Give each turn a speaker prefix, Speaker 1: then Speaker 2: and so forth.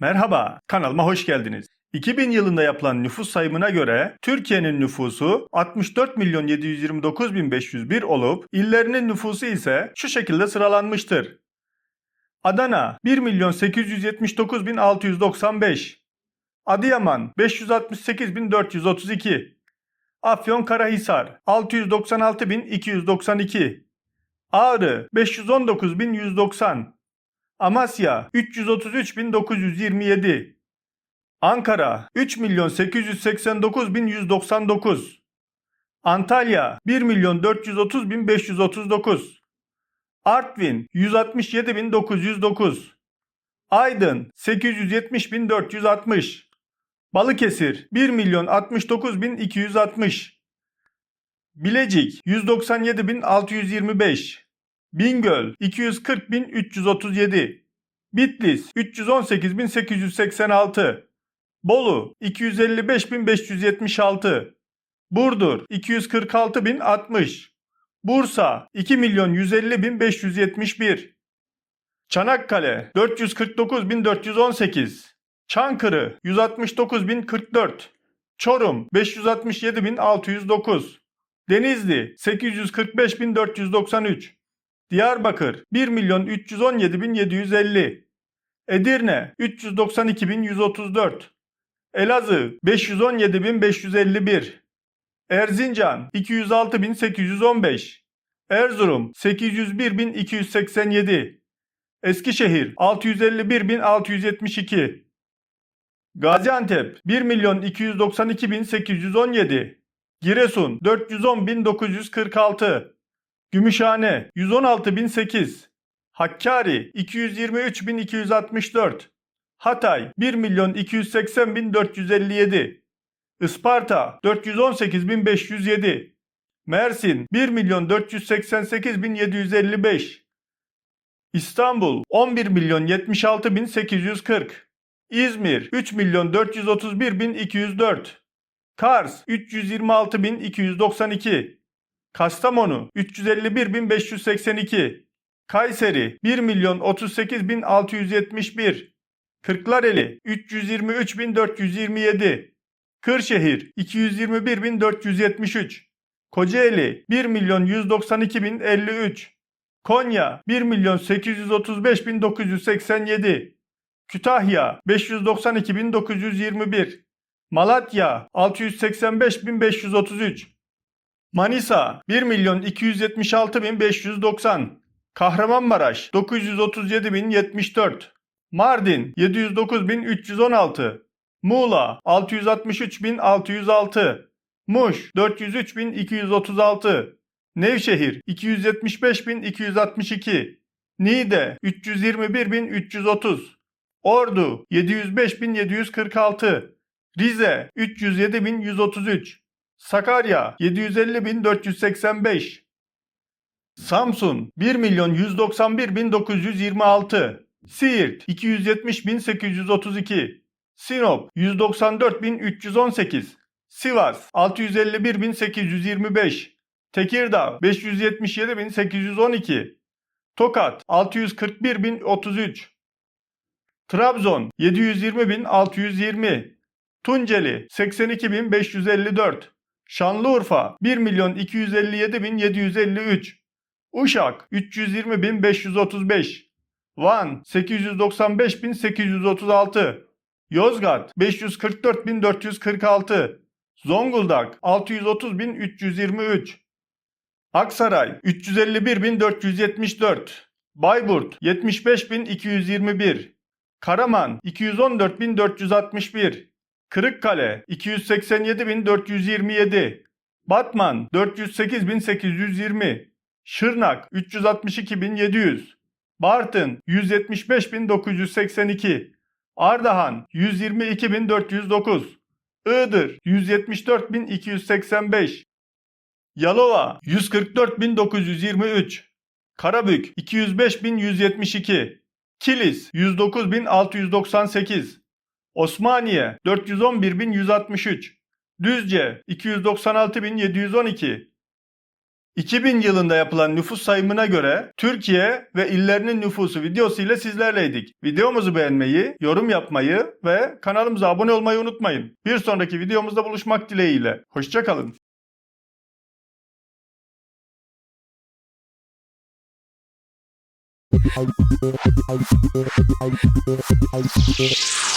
Speaker 1: Merhaba, kanalıma hoş geldiniz. 2000 yılında yapılan nüfus sayımına göre Türkiye'nin nüfusu 64 milyon 729 bin 501 olup illerinin nüfusu ise şu şekilde sıralanmıştır. Adana 1 milyon 879 bin 695 Adıyaman 568 bin 432 Afyonkarahisar 696 bin 292 Ağrı 519 bin 190 Amasya 333.927 Ankara 3 milyon 889 bin 199 Antalya 1 milyon 430 bin 539 Artvin 167 bin 909 Aydın 870 bin 460 Balıkesir 1 milyon 69 bin 260 Bilecik 197 bin 625 Bingöl 240.337 Bitlis 318.886 Bolu 255.576 Burdur 246.060 Bursa 2.150.571 Çanakkale 449.418 Çankırı 169.044 Çorum 567.609 Denizli 845.493 Diyarbakır 1 milyon 317 bin 750. Edirne 392 bin 134. Elazığ 517 bin 551. Erzincan 206 bin 815. Erzurum 801 bin 287. Eskişehir 651 bin 672. Gaziantep 1 milyon 292 bin 817. Giresun 410 bin 946. Gümüşhane 116.008 Hakkari 223.264 Hatay 1.280.457 Isparta 418.507 Mersin 1.488.755 İstanbul 11.076.840 İzmir 3.431.204 Kars 326.292 Kastamonu 351.582 Kayseri 1 milyon 38.671 Kırklareli 323.427 Kırşehir 221.473 Kocaeli 1 milyon 192.053 Konya 1 milyon 835.987 Kütahya 592.921 Malatya 685.533 Manisa 1 milyon 276 bin 590. Kahramanmaraş 937 bin 74. Mardin 709 bin 316. Muğla 663 bin 606. Muş 403 bin 236. Nevşehir 275 bin 262. Niğde 321 bin 330. Ordu 705 bin 746. Rize 307 bin 133. Sakarya 750.485 Samsun 1 milyon 191.926 Siirt 270.832 Sinop 194.318 Sivas 651.825 Tekirdağ 577.812 Tokat 641.033 Trabzon 720.620 Tunceli 82.554 Şanlıurfa 1 milyon 257 bin 753. Uşak 320 bin 535. Van 895 bin 836. Yozgat 544 bin 446. Zonguldak 630 bin 323. Aksaray 351 bin 474. Bayburt 75 bin 221. Karaman 214 bin 461. Kırıkkale 287.427, Batman 408.820, Şırnak 362.700, Bartın 175.982, Ardahan 122.409, Iğdır 174.285, Yalova 144.923, Karabük 205.172, Kilis 109.698, Osmaniye 411.163, Düzce 296.712, 2000 yılında yapılan nüfus sayımına göre Türkiye ve illerinin nüfusu videosu ile sizlerleydik. Videomuzu beğenmeyi, yorum yapmayı ve kanalımıza abone olmayı unutmayın. Bir sonraki videomuzda buluşmak dileğiyle. Hoşçakalın.
Speaker 2: You.